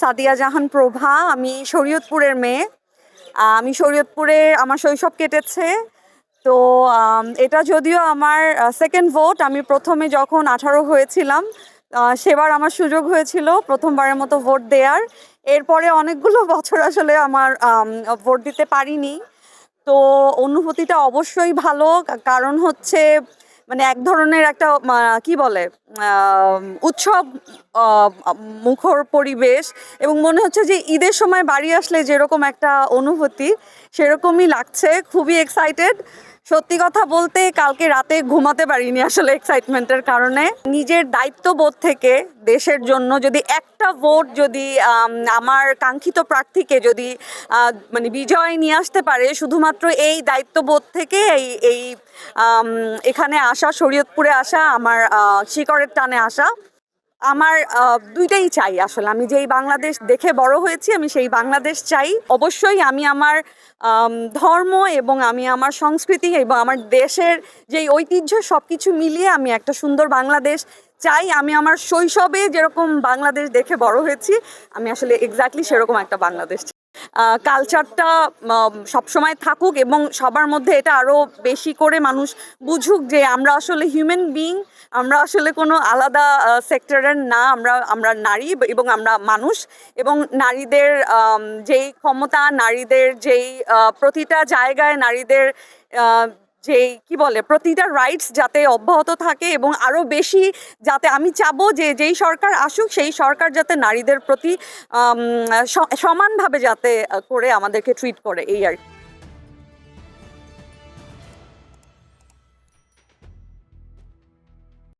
সাদিয়া জাহান প্রভা, আমি শরীয়তপুরের মেয়ে। আমি শরীয়তপুরে, আমার শৈশব কেটেছে। তো এটা যদিও আমার সেকেন্ড ভোট আমি প্রথমে যখন আঠারো হয়েছিলাম সেবার আমার সুযোগ হয়েছিল প্রথমবারের মতো ভোট দেওয়ার এরপরে অনেকগুলো বছর আসলে আমার ভোট দিতে পারিনি। তো, অনুভূতিটা অবশ্যই ভালো কারণ হচ্ছে মানে এক ধরনের একটা কি বলে উৎসব মুখর পরিবেশ এবং মনে হচ্ছে যে ঈদের সময় বাড়ি আসলে যেরকম একটা অনুভূতি, সেরকমই লাগছে, খুবই এক্সাইটেড সত্যি কথা বলতে কালকে রাতে ঘুমাতে পারিনি আসলে এক্সাইটমেন্টের কারণে। নিজের দায়িত্ববোধ থেকে দেশের জন্য যদি একটা ভোট যদি আমার কাঙ্ক্ষিত প্রার্থীকে যদি মানে বিজয় নিয়ে আসতে পারে, শুধুমাত্র এই দায়িত্ববোধ থেকে এই এই এখানে আসা, শরীয়তপুরে আসা, আমার শিকড়ের টানে আসা আমার দুইটাই চাই আসলে। আমি যেই বাংলাদেশ দেখে বড় হয়েছি, আমি সেই বাংলাদেশ চাই। অবশ্যই আমি আমার ধর্ম এবং আমি আমার সংস্কৃতি এবং আমার দেশের যেই ঐতিহ্য সব কিছু মিলিয়ে আমি একটা সুন্দর বাংলাদেশ চাই। আমি আমার শৈশবে যেরকম বাংলাদেশ দেখে বড় হয়েছি, আমি আসলে এক্স্যাক্টলি সেরকম একটা বাংলাদেশ কালচারটা সবসময় থাকুক এবং সবার মধ্যে এটা আরও বেশি করে মানুষ বুঝুক যে আমরা আসলে হিউম্যান বিইং আমরা আসলে কোনো আলাদা সেক্টরের না, আমরা আমরা নারী এবং আমরা মানুষ এবং নারীদের যেই ক্ষমতা, নারীদের যেই প্রতিটা জায়গায় নারীদের যেই কি বলে, প্রতিটা রাইটস যাতে অব্যাহত থাকে এবং আরও বেশি যাতে আমি চাবো যে, যেই সরকার আসুক, সেই সরকার যাতে নারীদের প্রতি সমানভাবে যাতে করে আমাদেরকে ট্রিট করে, এই আর কি।